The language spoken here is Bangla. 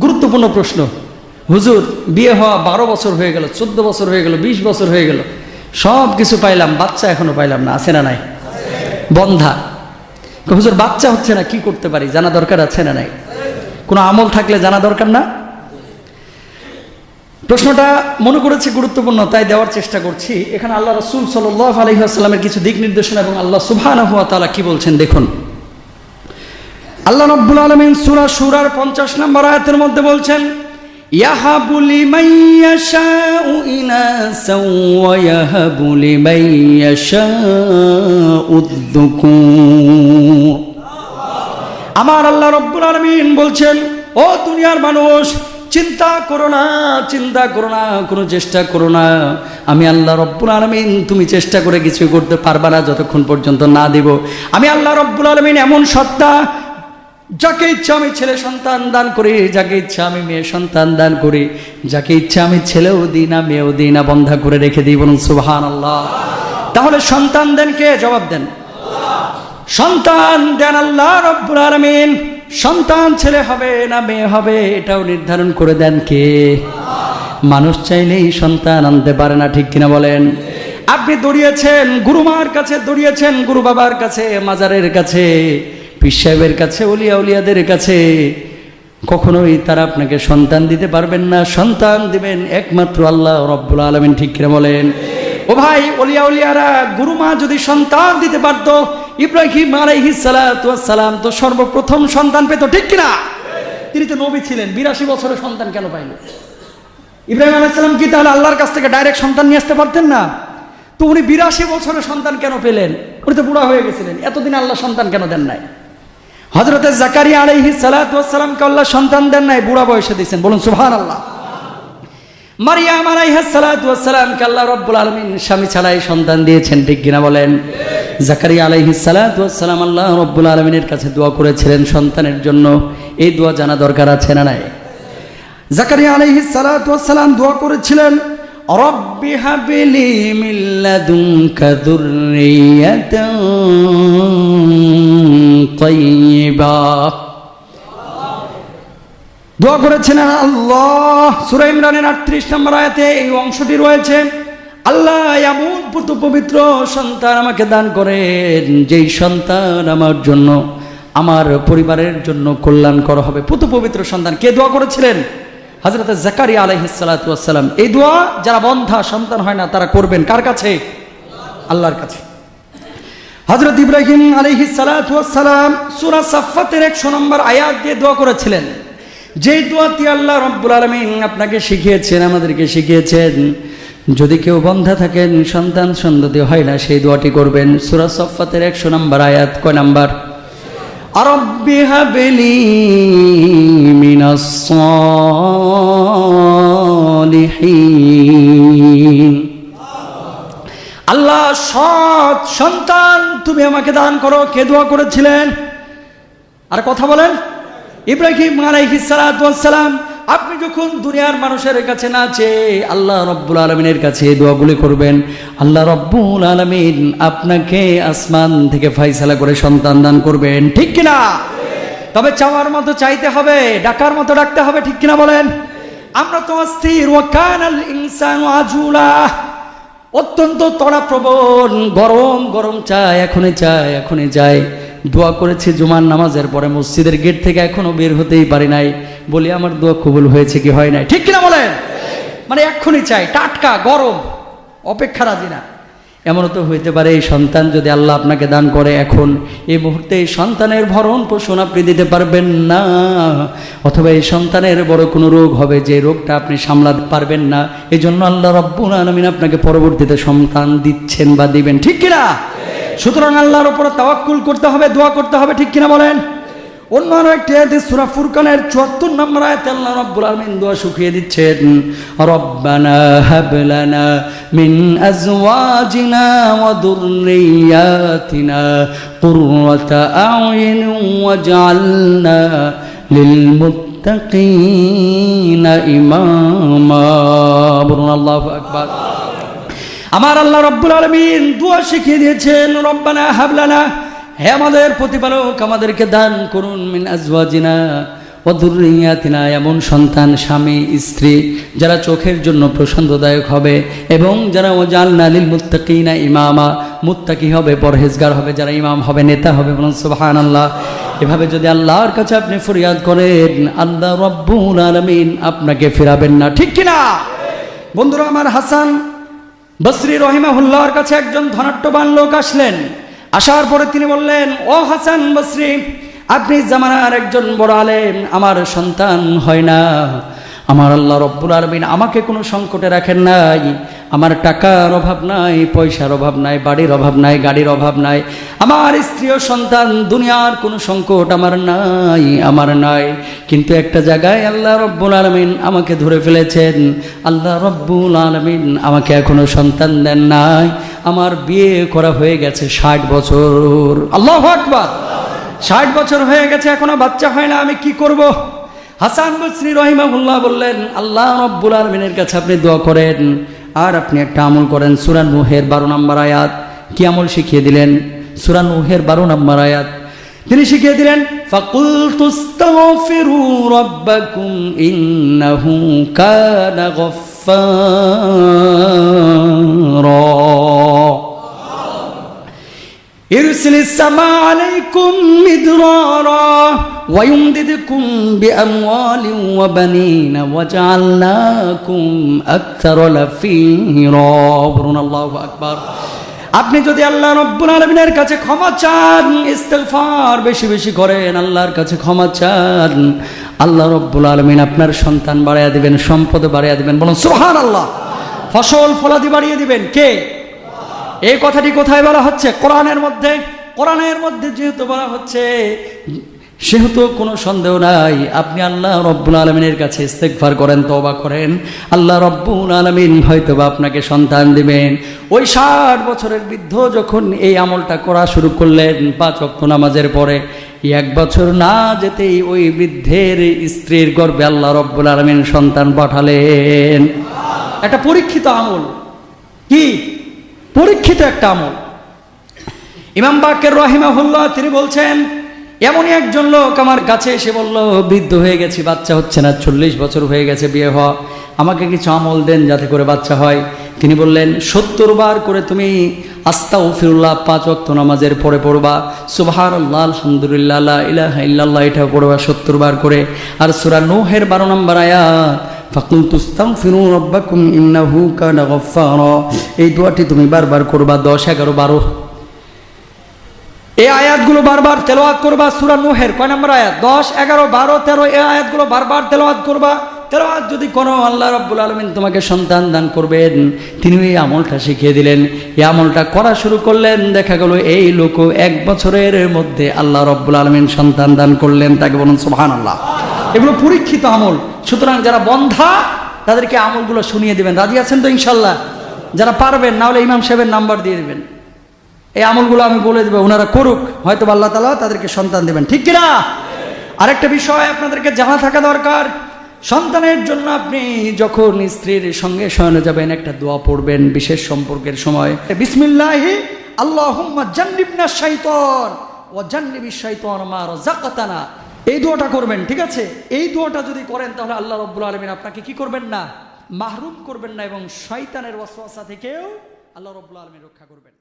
গুরুত্বপূর্ণ প্রশ্ন। হুজুর, বিয়ে হওয়া বারো বছর হয়ে গেল, চোদ্দ বছর হয়ে গেল, বিশ বছর হয়ে গেল, সব কিছু পাইলাম, বাচ্চা এখনও পাইলাম না, আছে না নাই? বন্ধা। হুজুর, বাচ্চা হচ্ছে না, কি করতে পারি? জানা দরকার আছে না নাই? কোনো আমল থাকলে জানা দরকার না? প্রশ্নটা মনে করেছে গুরুত্বপূর্ণ, তাই দেওয়ার চেষ্টা করছি। এখানে আল্লাহ রসুল সাল্লাহ আলহিহাস্লামের কিছু দিক নির্দেশনা এবং আল্লাহ সুবহান হুয়া তালা কি বলছেন দেখুন। আল্লাহ রব্বুল আলমিন সুরা সুরার পঞ্চাশ নম্বর আয়াতের মধ্যে বলছেন ইয়াহাবুলি মাইয়াশাউ ইনাসা ওয়া ইয়াহাবুলি মাইয়াশাউ উদ্দুকুর। আমার আল্লাহ রব্বুল আলমিন বলছেন, ও দুনিয়ার মানুষ, চিন্তা করো না, চিন্তা করো না, কোনো চেষ্টা করো না। আমি আল্লাহ রব্বুল আলমিন, তুমি চেষ্টা করে কিছু করতে পারবা না, যতক্ষণ পর্যন্ত না দেব। আমি আল্লাহ রব্বুল আলমিন এমন সত্তা যাকে ইচ্ছা আমি ছেলে সন্তান দান করি, যাকে ইচ্ছা আমি মেয়ে সন্তান দান করি, যাকে ইচ্ছা আমি ছেলেও দিই না, মেয়েও দিই না, বন্ধা করে রেখে দিই বলুন সুবহান আল্লাহ তাহলে সন্তান দেন কে? জবাব দেন। সন্তান দেন আল্লাহ রব্বুল আলামিন। সন্তান ছেলে হবে না মেয়ে হবে, এটাও নির্ধারণ করে দেন কে? মানুষ চাইলেই সন্তান আনতে পারে না, ঠিক কিনা বলেন? আপনি দৌড়িয়েছেন, গুরুমার কাছে দৌড়িয়েছেন গুরু বাবার কাছে, মাজারের কাছে। পীর সাহেবের কাছে উলিয়া উলিয়াদের কাছে কখনোই তারা আপনাকে সন্তান দিতে পারবেন না। সন্তান দিবেন একমাত্র আল্লাহ রব্বুল আলমিন, ঠিক কিনা বলেন? ও ভাই, অলিয়া উলিয়ারা, গুরুমা যদি সন্তান দিতে পারত, ইব্রাহিম আলাইহিস সালাম তো সর্বপ্রথম সন্তান পেত, ঠিক কিনা? তিনি তো নবী ছিলেন, বিরাশি বছরের সন্তান কেন পাইল? ইব্রাহিম আলাইসালাম কি তাহলে আল্লাহর কাছ থেকে ডাইরেক্ট সন্তান নিয়ে আসতে পারতেন না? তো উনি বিরাশি বছরের সন্তান কেন পেলেন? উনি তো বুড়া হয়ে গেছিলেন, এতদিন আল্লাহ সন্তান কেন দেন নাই? হজরতে জাকারিয়া আলাইহি সালাতামকে আল্লাহ সন্তান দেন নাই, বুড়া বয়সে দিয়েছেন বলুন সুহান আল্লাহ মারিয়াম আলাইহাসালামকে আল্লাহ রব্বুল আলমিন স্বামী ছাড়াই সন্তান দিয়েছেন, ঠিক কিনা বলেন? জাকারিয়া আলাইহি সালাতাম আল্লাহ রব্বুল আলমিনের কাছে দোয়া করেছিলেন সন্তানের জন্য। এই দোয়া জানা দরকার আছে না নাই? জাকারিয়া আলাইহি সালাতাম দোয়া করেছিলেন, রব্বি হাবিলি মিন লাদুনকা দোয়া করেছেন আল্লাহ, সুরা ইমরানের আটত্রিশ নম্বর আয়াতে এই অংশটি রয়েছে। আল্লাহ এমন পবিত্র সন্তান আমাকে দান করেন, যেই সন্তান আমার জন্য, আমার পরিবারের জন্য কল্যাণকর হবে। পুত পবিত্র সন্তান, কে দোয়া করেছিলেন? হজরত জাকারিয়া আলহিসাল্লাম এই দোয়া যারা বন্ধা সন্তান হয় না, তারা করবেন। কার কাছে? আল্লাহর কাছে। হজরত ইব্রাহিম আলহি সালাম সুরা সাফাতের একশো নম্বর আয়াত দিয়ে দোয়া করেছিলেন। যেই দোয়াটি আল্লাহ রব্বুল আলমিন আপনাকে শিখিয়েছেন, আমাদেরকে শিখিয়েছেন। যদি কেউ বন্ধা থাকেন, সন্তান সন্ততি হয় না, সেই দোয়াটি করবেন। সুরা সফাতের একশো নম্বর আয়াত কয় নাম্বার? আরব্বি হাবেলি আল্লাহ সৎ সন্তান তুমি আমাকে দান করো, কে দোয়া করেছিলেন? আর কথা বলেন। ইব্রাহিম আলাইহিসালাম আপনি যখন দুনিয়ার মানুষের কাছে না চেয়ে আল্লাহ রব্বুল আলমিনের কাছে দোয়াগুলি করবেন, আল্লাহ রব্বুল আলমিন আপনাকে আসমান থেকে ফাইসালা করে সন্তান দান করবেন, ঠিক কিনা? তবে চাওয়ার মতো চাইতে হবে, ডাকার মতো ডাকতে হবে, ঠিক কিনা বলেন? আমরা তো অস্থির ওয়াকান আল ইনসান আজুলা। অত্যন্ত তড়াপ্রবণ, গরম গরম চায়, এখনই চায়, এখনই যায়। দোয়া করেছি জুমার নামাজের পরে মসজিদের গেট থেকে এখনও বের হতেই পারি নাই। বলি, আমার দোয়া কবুল হয়েছে কি হয় নাই? ঠিক কিনা বলেন? মানে এখনই চাই, টাটকা, গরম। অপেক্ষা রাজি না। এমনও তো হইতে পারে, এই সন্তান যদি আল্লাহ আপনাকে দান করে এখন, এই মুহূর্তে এই সন্তানের ভরণ পোষণ আপনি দিতে পারবেন না, অথবা এই সন্তানের বড় কোনো রোগ হবে যে রোগটা আপনি সামলাতে পারবেন না এই জন্য আল্লাহ রব্বুল আলমিন আপনাকে পরবর্তীতে সন্তান দিচ্ছেন বা দিবেন, ঠিক কিনা? সুতরাং আল্লাহর উপর তাওয়াক্কুল করতে হবে, দোয়া করতে হবে, ঠিক কিনা বলেন? অন্য আরও একটি আয়াতে সূরা ফুরকানের 74 নম্বর আয়াতে আল্লাহ রাব্বুল আলামিন দোয়া শুকিয়ে দিচ্ছেন, রব্বানা হাব লানা মিন আজওয়াজিনা ওয়া যুররিয়াতিনা কুররাতা ওয়াজ'ালনা লিল মুত্তাকিনা ইমামা। বলুন, আল্লাহু আকবার। আমার আল্লাহ রব্বুল আলমিন দোয়া শিখিয়ে দিয়েছেন, রব্বানা হাবলানা হে আমাদের প্রতিপালক, আমাদেরকে দান করুন মিন আজওয়াজিনা অদুরিয়াতিনা এমন সন্তান, স্বামী, স্ত্রী যারা চোখের জন্য প্রশান্তদায়ক হবে এবং যারা ওজাল নালিল মুত্তাকিনা ইমামা, মুত্তাকি হবে, পরহেজগার হবে, যারা ইমাম হবে, নেতা হবে বলুন সুবহান আল্লাহ এভাবে যদি আল্লাহর কাছে আপনি ফরিয়াদ করেন, আল্লাহ রব্বুল আলমিন আপনাকে ফেরাবেন না। ঠিক কিনা? বন্ধুরা, আমার হাসান বসরি রহিমাহুল্লাহর কাছে একজন ধনাট্যবান লোক আসলেন। আসার পরে তিনি বললেন, ও হাসান বসরি, আপনি জামানার একজন বড় আলেম, আমার সন্তান হয় না। আমার আল্লাহ রব্বুল আলমিন আমাকে কোনো সংকটে রাখেন নাই। আমার টাকার অভাব নাই, পয়সার অভাব নাই, বাড়ির অভাব নাই, গাড়ির অভাব নাই। আমার স্ত্রী ও সন্তান, দুনিয়ার কোনো সংকট আমার নাই আমার নাই। কিন্তু একটা জায়গায় আল্লাহ রব্বুল আলমিন আমাকে ধরে ফেলেছেন। আল্লাহ রব্বুল আলমিন আমাকে এখনও সন্তান দেন নাই। আমার বিয়ে করা হয়ে গেছে ষাট বছর। আল্লাহ আকবার। ষাট বছর হয়ে গেছে, এখনও বাচ্চা হয় না, আমি কি করব? হাসান বসরি রহিমাহুল্লাহ বললেন, আল্লাহ রব্বুল আলমিনের কাছে আপনি দোয়া করেন, আর আপনি একটা আমল করেন। সুরান মুহের বারো নম্বর আয়াত। কি আমল শিখিয়ে দিলেন? সুরান মুহের বারো নম্বর আয়াত। তিনি শিখিয়ে দিলেন ফাকুল তুস্তাগফিরু রাব্বাকুম ইন্নাহু কানা كفارا يرسل السماء عليكم مدرارا ويمددكم بأموال وبنين وجعلناكم أكثر لفيرا برنا الله أكبر. আপনি যদি আল্লাহ রব্বুল আলমিনের কাছে ক্ষমা চান, ইস্তেগফার বেশি বেশি করেন, আল্লাহর কাছে ক্ষমা চান, আল্লাহ রব্বুল আলমিন আপনার সন্তান বাড়াইয়া দিবেন, সম্পদ বাড়াইয়া দিবেন। বলুন সোহান আল্লাহ ফসল ফলাদি বাড়িয়ে দিবেন কে? এই কথাটি কোথায় বলা হচ্ছে? কোরআনের মধ্যে কোরআনের মধ্যে যেহেতু বলা হচ্ছে সেহেতু কোনো সন্দেহ নাই। আপনি আল্লাহ রব্বুল আলমিনের কাছে ইস্তেকফার করেন তবা করেন। আল্লাহ রব্বুল আলমিন হয়তো বা আপনাকে সন্তান দিবেন। ওই ষাট বছরের বৃদ্ধ যখন এই আমলটা করা শুরু করলেন পাঁচ অক্ট নামাজের পরে, এক বছর না যেতেই ওই বৃদ্ধের স্ত্রীর গর্বে আল্লাহ রব্বুল আলমিন সন্তান পাঠালেন। একটা পরীক্ষিত আমল। কি? পরীক্ষিত একটা আমল। ইমাম বাকের রহিমাহুল্লাহ তিনি বলছেন এমনই একজন লোক আমার কাছে এসে বলল, বৃদ্ধ হয়ে গেছি, বাচ্চা হচ্ছে না, চল্লিশ বছর হয়ে গেছে বিয়ে হওয়া। আমাকে কিছু আমল দেন যাতে করে বাচ্চা হয়। তিনি বললেন, সত্তর বার করে তুমি আস্তা উফিরুল্লাহ পাঁচ অক্ত নামাজের পরে পড়বা। সুবাহার আল্লাহ আলহামদুলিল্লাহ ইলাহা ইল্লাল্লাহ, এটা পড়বা সত্তর বার করে। আর সুরা নোহের বারো নম্বর আয়াত এই দোয়াটি তুমি বারবার করবা, দশ, এগারো, বারো। এই আয়াতগুলো বারবার তেলাওয়াত করবা, সুরা নূহের কয় নম্বর আয়াত? দশ, এগারো, বারো, তেরো, এই আয়াতগুলো বারবার তেলাওয়াত করবা। তেলাওয়াত যদি করো আল্লাহ রাব্বুল আলামিন তোমাকে সন্তান দান করবেন, তিনি এই আমলটা শিখিয়ে দিলেন। এই আমলটা করা শুরু করলেন, দেখা গেল এই লোক এক বছরের মধ্যে আল্লাহ রব্বুল আলমিন সন্তান দান করলেন তাকে বলুন সোহান সুবহানাল্লাহ। এগুলো পরীক্ষিত আমল। সুতরাং যারা বন্ধা, তাদেরকে আমলগুলো শুনিয়ে দিবেন। রাজি আছেন তো ইনশাল্লাহ যারা পারবেন, না হলে ইমাম সাহেবের নাম্বার দিয়ে দিবেন। এই আমলগুলো আমি বলে দেবো ওনারা করুক, হয়তো আল্লাহ তালা তাদেরকে সন্তান দেবেন। ঠিক কিনা? আরেকটা বিষয় আপনাদেরকে জানা থাকা দরকার, সন্তানের জন্য আপনি যখন স্ত্রীর সঙ্গে শয়নে যাবেন, একটা দোয়া পড়বেন, বিশেষ সম্পর্কের সময়। বিসমিল্লাহি আল্লাহ জান্নিবনা শাইতান, ওয়া জান্নিবি শাইতান মা রাযাকাতানা। এই দোয়াটা করবেন, ঠিক আছে? এই দোয়াটা যদি করেন, তাহলে আল্লাহ রব্বুল আলামিন আপনাকে কি করবেন না? মাহরুম করবেন না এবং শয়তানের ওয়াসওয়াসা থেকেও আল্লাহ রব্বুল আলামিন রক্ষা করবেন।